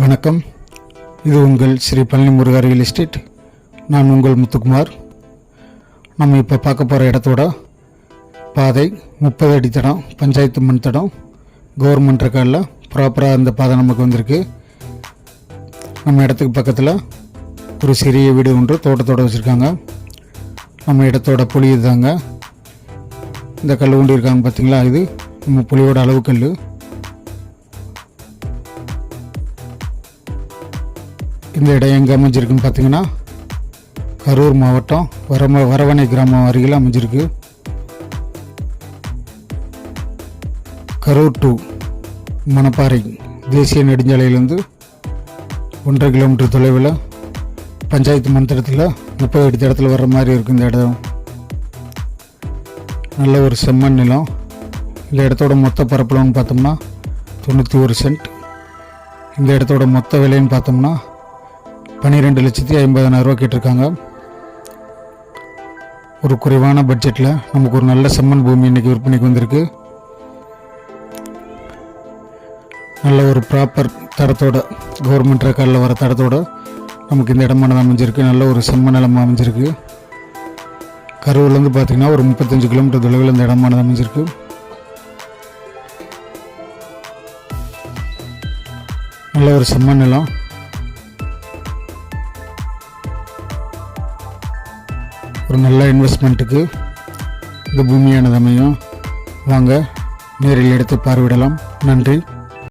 வணக்கம். இது உங்கள் ஸ்ரீ பழனி முருகா ரியல் எஸ்டேட். நான் உங்கள் முத்துக்குமார். நம்ம இப்போ பார்க்க போகிற இடத்தோட பாதை முப்பது அடி தடம் பஞ்சாயத்து மண் தடம் கவர்மெண்ட் ரெக்கார்டில் ப்ராப்பராக அந்த பாதை நமக்கு வந்திருக்கு. நம்ம இடத்துக்கு பக்கத்தில் ஒரு சிறிய வீடு ஒன்று தோட்டத்தோடு வச்சுருக்காங்க. நம்ம இடத்தோட புளி இதுதாங்க. இந்த கல் உண்டி இருக்காங்க பார்த்தீங்களா இது? நம்ம புளியோட அளவு கல் இந்த இடம் எங்கே அமைஞ்சிருக்குன்னு பார்த்தீங்கன்னா கரூர் மாவட்டம் வரம வரவணை கிராமம் அருகில் அமைஞ்சிருக்கு. கரூர் டு மணப்பாறை தேசிய நெடுஞ்சாலையிலேருந்து ஒன்றரை கிலோமீட்டர் தொலைவில் பஞ்சாயத்து மந்திரத்தில் முப்பது அடி இடத்துல வர்ற மாதிரி இருக்கும் இந்த இடம். நல்ல ஒரு செம்மண் நிலம். இந்த இடத்தோட மொத்த பரப்பளவுன்னு பார்த்தோம்னா தொண்ணூற்றி ஒரு சென்ட். இந்த இடத்தோட மொத்த விலைன்னு பார்த்தோம்னா பன்னிரெண்டு லட்சத்தி ஐம்பதனாயிரரூவா கேட்டிருக்காங்க. ஒரு குறைவான பட்ஜெட்டில் நமக்கு ஒரு நல்ல செம்மண் பூமி இன்றைக்கி விற்பனைக்கு வந்திருக்கு. நல்ல ஒரு ப்ராப்பர் தரத்தோட கவர்மெண்ட் ரெக்கார்டில் வர தரத்தோட நமக்கு இந்த இடமானது அமைஞ்சிருக்கு. நல்ல ஒரு செம்ம நிலம் அமைஞ்சிருக்கு. கரூர்லேருந்து பார்த்தீங்கன்னா ஒரு முப்பத்தஞ்சு கிலோமீட்டர் தொலைவில் இந்த இடமானது அமைஞ்சிருக்கு. நல்ல ஒரு செம்ம நிலம். ஒரு நல்ல இன்வெஸ்ட்மெண்ட்டுக்கு இந்த பூமியானது அமையும். வாங்க நேரில் எடுத்து பார்வையிடலாம். நன்றி.